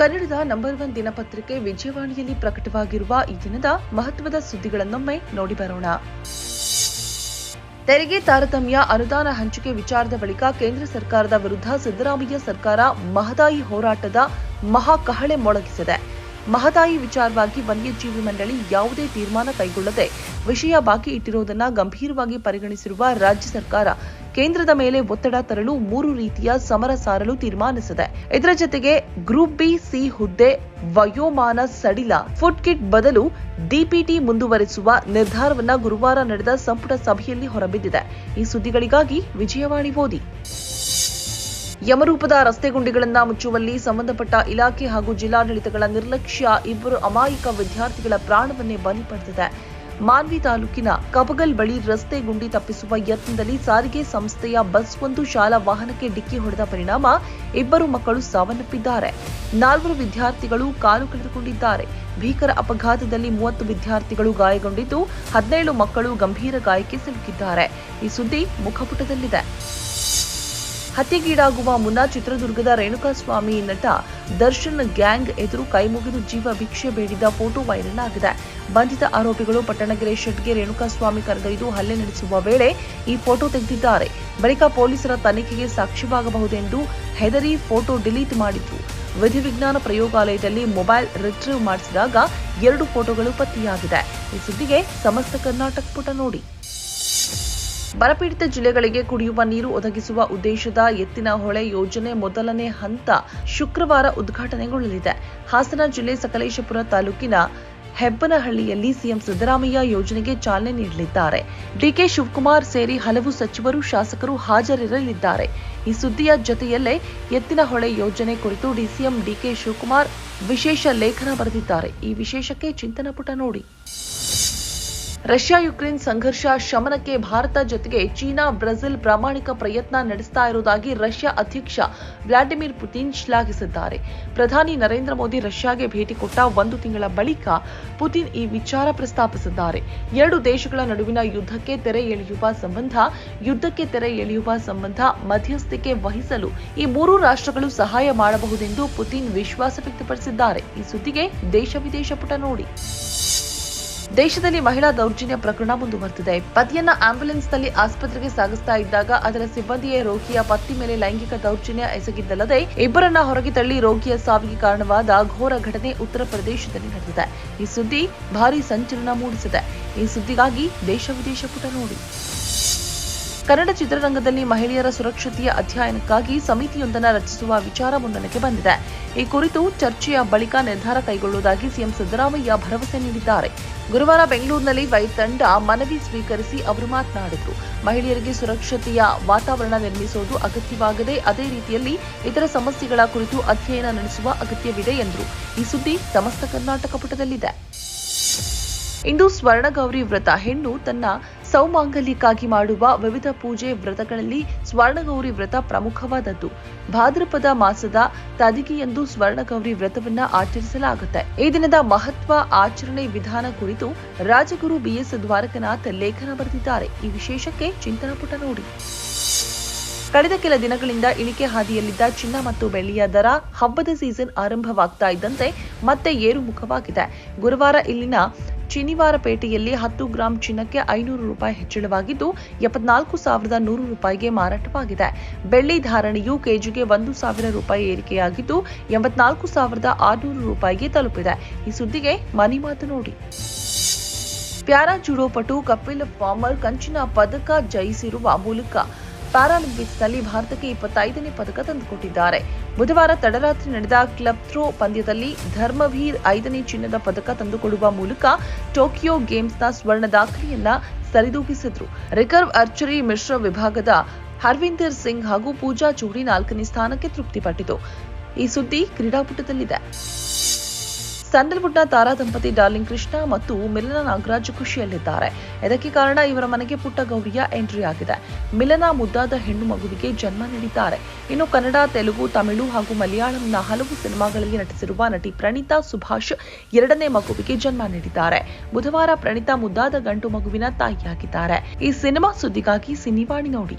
ಕನ್ನಡದ number one ದಿನಪತ್ರಿಕೆ ವಿಜಯವಾಣಿಯಲ್ಲಿ ಪ್ರಕಟವಾಗಿರುವ ಈ ದಿನದ ಮಹತ್ವದ ಸುದ್ದಿಗಳನ್ನೊಮ್ಮೆ ನೋಡಿ ಬರೋಣ. ತೆರಿಗೆ ತಾರತಮ್ಯ ಅನುದಾನ ಹಂಚಿಕೆ ವಿಚಾರದ ಬಳಿಕ ಕೇಂದ್ರ ಸರ್ಕಾರದ ವಿರುದ್ಧ ಸಿದ್ದರಾಮಯ್ಯ ಸರ್ಕಾರ ಮಹದಾಯಿ ಹೋರಾಟದ ಮಹಾಕಹಳೆ ಮೊಳಗಿಸಿದೆ. ಮಹದಾಯಿ ವಿಚಾರವಾಗಿ ವನ್ಯಜೀವಿ ಮಂಡಳಿ ಯಾವುದೇ ತೀರ್ಮಾನ ಕೈಗೊಳ್ಳದೆ ವಿಷಯ ಬಾಕಿ ಇಟ್ಟಿರುವುದನ್ನು ಗಂಭೀರವಾಗಿ ಪರಿಗಣಿಸಿರುವ ರಾಜ್ಯ ಸರ್ಕಾರ ಕೇಂದ್ರದ ಮೇಲೆ ಒತ್ತಡ ತರಲು ಮೂರು ರೀತಿಯ ಸಮರ ಸಾರಲು ತೀರ್ಮಾನಿಸಿದೆ. ಇದರ ಜೊತೆಗೆ ಗ್ರೂಪ್ ಬಿ, ಸಿ ಹುದ್ದೆ, ವಯೋಮಾನ ಸಡಿಲ, ಫುಡ್ ಕಿಟ್ ಬದಲು ಡಿಪಿಟಿ ಮುಂದುವರಿಸುವ ನಿರ್ಧಾರವನ್ನ ಗುರುವಾರ ನಡೆದ ಸಂಪುಟ ಸಭೆಯಲ್ಲಿ ಹೊರಬಿದ್ದಿದೆ. ಈ ಸುದ್ದಿಗಳಿಗಾಗಿ ವಿಜಯವಾಣಿ ಓದಿ. ಯಮರೂಪದ ರಸ್ತೆ ಗುಂಡಿಗಳನ್ನ ಮುಚ್ಚುವಲ್ಲಿ ಸಂಬಂಧಪಟ್ಟ ಇಲಾಖೆ ಹಾಗೂ ಜಿಲ್ಲಾಡಳಿತಗಳ ನಿರ್ಲಕ್ಷ್ಯ ಇಬ್ಬರು ಅಮಾಯಕ ವಿದ್ಯಾರ್ಥಿಗಳ ಪ್ರಾಣವನ್ನೇ ಬಲಿ ಪಡೆದಿದೆ. ಮಾನ್ವಿ ತಾಲೂಕಿನ ಕಬಗಲ್ ಬಳಿ ರಸ್ತೆ ಗುಂಡಿ ತಪ್ಪಿಸುವ ಯತ್ನದಲ್ಲಿ ಸಾರಿಗೆ ಸಂಸ್ಥೆಯ ಬಸ್ ಒಂದು ಶಾಲಾ ವಾಹನಕ್ಕೆ ಡಿಕ್ಕಿ ಹೊಡೆದ ಪರಿಣಾಮ ಇಬ್ಬರು ಮಕ್ಕಳು ಸಾವನ್ನಪ್ಪಿದ್ದಾರೆ. ನಾಲ್ವರು ವಿದ್ಯಾರ್ಥಿಗಳು ಕಾಲು ಕಳೆದುಕೊಂಡಿದ್ದಾರೆ. ಭೀಕರ ಅಪಘಾತದಲ್ಲಿ ಮೂವತ್ತು ವಿದ್ಯಾರ್ಥಿಗಳು ಗಾಯಗೊಂಡಿದ್ದು ಹದಿನೇಳು ಮಕ್ಕಳು ಗಂಭೀರ ಗಾಯಕ್ಕೆ ಸಿಲುಕಿದ್ದಾರೆ. ಈ ಸುದ್ದಿ ಮುಖಪುಟದಲ್ಲಿದೆ. ಹತ್ಯೆಗೀಡಾಗುವ ಮುನ್ನ ಚಿತ್ರದುರ್ಗದ ರೇಣುಕಾಸ್ವಾಮಿ ನಟ ದರ್ಶನ್ ಗ್ಯಾಂಗ್ ಎದುರು ಕೈಮುಗಿದು ಜೀವ ಭಿಕ್ಷೆ ಬೇಡಿದ ಫೋಟೋ ವೈರಲ್ ಆಗಿದೆ. ಬಂಧಿತ ಆರೋಪಿಗಳು ಪಟ್ಟಣಗೆರೆ ಶೆಟ್ಗೆ ರೇಣುಕಾಸ್ವಾಮಿ ಕರೆದೊಯ್ದು ಹಲ್ಲೆ ನಡೆಸುವ ವೇಳೆ ಈ ಫೋಟೋ ತೆಗೆದಿದ್ದಾರೆ. ಬಳಿಕ ಪೊಲೀಸರ ತನಿಖೆಗೆ ಸಾಕ್ಷಿಯಾಗಬಹುದೆಂದು ಹೆದರಿ ಫೋಟೋ ಡಿಲೀಟ್ ಮಾಡಿತು ವಿಧಿವಿಜ್ಞಾನ ಪ್ರಯೋಗಾಲಯದಲ್ಲಿ ಮೊಬೈಲ್ ರಿಟ್ರೀವ್ ಮಾಡಿಸಿದಾಗ ಎರಡು ಫೋಟೋಗಳು ಪತ್ತೆಯಾಗಿದೆ. ಈ ಸುದ್ದಿಗೆ ಸಮಸ್ತ ಕರ್ನಾಟಕ ಪುಟ ನೋಡಿ. ಬರಪೀಡಿತ ಜಿಲ್ಲೆಗಳಿಗೆ ಕುಡಿಯುವ ನೀರು ಒದಗಿಸುವ ಉದ್ದೇಶದ ಎತ್ತಿನ ಹೊಳೆ ಯೋಜನೆ ಮೊದಲನೇ ಹಂತ ಶುಕ್ರವಾರ ಉದ್ಘಾಟನೆಗೊಳ್ಳಲಿದೆ. ಹಾಸನ ಜಿಲ್ಲೆ ಸಕಲೇಶಪುರ ತಾಲೂಕಿನ ಹೆಬ್ಬನಹಳ್ಳಿಯಲ್ಲಿ ಸಿಎಂ ಸಿದ್ದರಾಮಯ್ಯ ಯೋಜನೆಗೆ ಚಾಲನೆ ನೀಡಲಿದ್ದಾರೆ. ಡಿಕೆ ಶಿವಕುಮಾರ್ ಸೇರಿ ಹಲವು ಸಚಿವರು, ಶಾಸಕರು ಹಾಜರಿರಲಿದ್ದಾರೆ. ಈ ಸುದ್ದಿಯ ಜೊತೆಯಲ್ಲೇ ಎತ್ತಿನಹೊಳೆ ಯೋಜನೆ ಕುರಿತು ಡಿಸಿಎಂ ಡಿಕೆ ಶಿವಕುಮಾರ್ ವಿಶೇಷ ಲೇಖನ ಬರೆದಿದ್ದಾರೆ. ಈ ವಿಶೇಷಕ್ಕೆ ಚಿಂತನ ಪುಟ ನೋಡಿ. ರಷ್ಯಾ ಯುಕ್ರೇನ್ ಸಂಘರ್ಷ ಶಮನಕ್ಕೆ ಭಾರತ ಜೊತೆಗೆ ಚೀನಾ ಬ್ರೆಜಿಲ್ ಪ್ರಾಮಾಣಿಕ ಪ್ರಯತ್ನ ನಡೆಸ್ತಾ ಇರುವುದಾಗಿ ರಷ್ಯಾ ಅಧ್ಯಕ್ಷ ವ್ಲಾಡಿಮಿರ್ ಪುಟಿನ್ ಶ್ಲಾಘಿಸಿದ್ದಾರೆ. ಪ್ರಧಾನಿ ನರೇಂದ್ರ ಮೋದಿ ರಷ್ಯಾಗೆ ಭೇಟಿ ಕೊಟ್ಟ ಒಂದು ತಿಂಗಳ ಬಳಿಕ ಪುಟಿನ್ ಈ ವಿಚಾರ ಪ್ರಸ್ತಾಪಿಸಿದ್ದಾರೆ. ಎರಡು ದೇಶಗಳ ನಡುವಿನ ಯುದ್ಧಕ್ಕೆ ತೆರೆ ಎಳೆಯುವ ಸಂಬಂಧ, ಯುದ್ಧಕ್ಕೆ ತೆರೆ ಎಳೆಯುವ ಸಂಬಂಧ ಮಧ್ಯಸ್ಥಿಕೆ ವಹಿಸಲು ಈ ಮೂರು ರಾಷ್ಟ್ರಗಳು ಸಹಾಯ ಮಾಡಬಹುದೆಂದು ಪುಟಿನ್ ವಿಶ್ವಾಸ ವ್ಯಕ್ತಪಡಿಸಿದ್ದಾರೆ. ಈ ಸುದ್ದಿಗೆ ದೇಶ ವಿದೇಶ ಪುಟ ನೋಡಿ. ದೇಶದಲ್ಲಿ ಮಹಿಳಾ ದೌರ್ಜನ್ಯ ಪ್ರಕರಣ ಮುಂದುವರೆದಿದೆ. ಪತಿಯನ್ನ ಆಂಬ್ಯುಲೆನ್ಸ್ನಲ್ಲಿ ಆಸ್ಪತ್ರೆಗೆ ಸಾಗಿಸ್ತಾ ಇದ್ದಾಗ ಅದರ ಸಿಬ್ಬಂದಿಯೇ ರೋಗಿಯ ಪತ್ನಿ ಮೇಲೆ ಲೈಂಗಿಕ ದೌರ್ಜನ್ಯ ಎಸಗಿದ್ದಲ್ಲದೆ ಇಬ್ಬರನ್ನ ಹೊರಗೆ ತಳ್ಳಿ ರೋಗಿಯ ಸಾವಿಗೆ ಕಾರಣವಾದ ಘೋರ ಘಟನೆ ಉತ್ತರ ಪ್ರದೇಶದಲ್ಲಿ ನಡೆದಿದೆ. ಈ ಸುದ್ದಿ ಭಾರೀ ಸಂಚಲನ ಮೂಡಿಸಿದೆ. ಈ ಸುದ್ದಿಗಾಗಿ ದೇಶ ವಿದೇಶ ಪುಟ ನೋಡಿ. ಕನ್ನಡ ಚಿತ್ರರಂಗದಲ್ಲಿ ಮಹಿಳೆಯರ ಸುರಕ್ಷತೆಯ ಅಧ್ಯಯನಕ್ಕಾಗಿ ಸಮಿತಿಯೊಂದನ್ನು ರಚಿಸುವ ವಿಚಾರ ಮುನ್ನೆಲೆಗೆ ಬಂದಿದೆ. ಈ ಕುರಿತು ಚರ್ಚೆಯ ಬಳಿಕ ನಿರ್ಧಾರ ಕೈಗೊಳ್ಳುವುದಾಗಿ ಸಿಎಂ ಸಿದ್ದರಾಮಯ್ಯ ಭರವಸೆ ನೀಡಿದ್ದಾರೆ. ಗುರುವಾರ ಬೆಂಗಳೂರಿನಲ್ಲಿ ವೈ ತಂಡ ಮನವಿ ಸ್ವೀಕರಿಸಿ ಅವರು ಮಾತನಾಡಿದರು. ಮಹಿಳೆಯರಿಗೆ ಸುರಕ್ಷತೆಯ ವಾತಾವರಣ ನಿರ್ಮಿಸುವುದು ಅಗತ್ಯವಾಗದೆ ಅದೇ ರೀತಿಯಲ್ಲಿ ಇತರ ಸಮಸ್ಯೆಗಳ ಕುರಿತು ಅಧ್ಯಯನ ನಡೆಸುವ ಅಗತ್ಯವಿದೆ ಎಂದರು. ಈ ಸುದ್ದಿ ಸಮಸ್ತ ಕರ್ನಾಟಕ ಪುಟದಲ್ಲಿದೆ. ಇಂದು ಸ್ವರ್ಣಗೌರಿ ವ್ರತ. ಹೆಣ್ಣು ತನ್ನ ಸೌಮಾಂಗಲ್ಯಕ್ಕಾಗಿ ಮಾಡುವ ವಿವಿಧ ಪೂಜೆ ವ್ರತಗಳಲ್ಲಿ ಸ್ವರ್ಣಗೌರಿ ವ್ರತ ಪ್ರಮುಖವಾದದ್ದು. ಭಾದ್ರಪದ ಮಾಸದ ತದಿಗೆಯಂದು ಸ್ವರ್ಣಗೌರಿ ವ್ರತವನ್ನ ಆಚರಿಸಲಾಗುತ್ತೆ. ಈ ದಿನದ ಮಹತ್ವ ಆಚರಣೆ ವಿಧಾನ ಕುರಿತು ರಾಜಗುರು ಬಿಎಸ್ ದ್ವಾರಕನಾಥ್ ಲೇಖನ ಬರೆದಿದ್ದಾರೆ. ಈ ವಿಶೇಷಕ್ಕೆ ಚಿಂತನ ಪುಟ ನೋಡಿ. ಕಳೆದ ಕೆಲ ದಿನಗಳಿಂದ ಇಳಿಕೆ ಹಾದಿಯಲ್ಲಿದ್ದ ಚಿನ್ನ ಮತ್ತು ಬೆಳ್ಳಿಯ ದರ ಹಬ್ಬದ ಸೀಸನ್ ಆರಂಭವಾಗ್ತಾ ಇದ್ದಂತೆ ಮತ್ತೆ ಏರುಮುಖವಾಗಿದೆ. ಗುರುವಾರ ಇಲ್ಲಿನ ಚಿನಿವಾರಪೇಟೆಯಲ್ಲಿ ಹತ್ತು ಗ್ರಾಂ ಚಿನ್ನಕ್ಕೆ ಐನೂರು ರೂಪಾಯಿ ಹೆಚ್ಚಳವಾಗಿದ್ದು, ಎಪ್ಪತ್ನಾಲ್ಕು ಸಾವಿರದ ನೂರು ರೂಪಾಯಿಗೆ ಮಾರಾಟವಾಗಿದೆ. ಬೆಳ್ಳಿ ಧಾರಣೆಯು ಕೆಜಿಗೆ ಒಂದು ಸಾವಿರ ರೂಪಾಯಿ ಏರಿಕೆಯಾಗಿದ್ದು, ಎಂಬತ್ನಾಲ್ಕು ಸಾವಿರದ ಆರುನೂರು ರೂಪಾಯಿಗೆ ತಲುಪಿದೆ. ಈ ಸುದ್ದಿಗೆ ಮನಿ ಮಾತು ನೋಡಿ. ಪ್ಯಾರಾ ಜುಡೋ ಪಟು ಕಪಿಲ್ ಫಾರ್ಮರ್ ಕಂಚಿನ ಪದಕ ಜಯಿಸಿರುವ ಮೂಲಕ ಪ್ಯಾರಾಲಿಂಪಿಕ್ಸ್ನಲ್ಲಿ ಭಾರತಕ್ಕೆ ಇಪ್ಪತ್ತೈದನೇ ಪದಕ ತಂದುಕೊಟ್ಟಿದ್ದಾರೆ. ಬುಧವಾರ ತಡರಾತ್ರಿ ನಡೆದ ಕ್ಲಬ್ ಥ್ರೋ ಪಂದ್ಯದಲ್ಲಿ ಧರ್ಮವೀರ್ ಐದನೇ ಚಿನ್ನದ ಪದಕ ತಂದುಕೊಡುವ ಮೂಲಕ ಟೋಕಿಯೋ ಗೇಮ್ಸ್ನ ಸ್ವರ್ಣ ದಾಖಲೆಯನ್ನ ಸರಿದೂಗಿಸಿದ್ರು. ರಿಕರ್ವ್ ಆರ್ಚರಿ ಮಿಶ್ರ ವಿಭಾಗದ ಹರ್ವಿಂದರ್ ಸಿಂಗ್ ಹಾಗೂ ಪೂಜಾ ಚೂಡಿ ನಾಲ್ಕನೇ ಸ್ಥಾನಕ್ಕೆ ತೃಪ್ತಿಪಟ್ಟಿತು. ಈ ಸುದ್ದಿ ಕ್ರೀಡಾಪುಟದಲ್ಲಿದೆ. ಸ್ಯಾಂಡಲ್ವುಡ್ನ ತಾರಾ ದಂಪತಿ ಡಾರ್ಲಿಂಗ್ ಕೃಷ್ಣ ಮತ್ತು ಮಿಲನ ನಾಗರಾಜ್ ಖುಷಿಯಲ್ಲಿದ್ದಾರೆ. ಇದಕ್ಕೆ ಕಾರಣ ಇವರ ಮನೆಗೆ ಪುಟ್ಟ ಗೌರಿಯ ಎಂಟ್ರಿ ಆಗಿದೆ. ಮಿಲನ ಮುದ್ದಾದ ಹೆಣ್ಣು ಮಗುವಿಗೆ ಜನ್ಮ ನೀಡಿದ್ದಾರೆ. ಇನ್ನು ಕನ್ನಡ, ತೆಲುಗು, ತಮಿಳು ಹಾಗೂ ಮಲಯಾಳಂನ ಹಲವು ಸಿನಿಮಾಗಳಲ್ಲಿ ನಟಿಸಿರುವ ನಟಿ ಪ್ರಣೀತಾ ಸುಭಾಷ್ ಎರಡನೇ ಮಗುವಿಗೆ ಜನ್ಮ ನೀಡಿದ್ದಾರೆ. ಬುಧವಾರ ಪ್ರಣೀತಾ ಮುದ್ದಾದ ಗಂಟು ಮಗುವಿನ ತಾಯಿಯಾಗಿದ್ದಾರೆ. ಈ ಸಿನಿಮಾ ಸುದ್ದಿಗಾಗಿ ಸಿನಿವಾಣಿ ನೋಡಿ.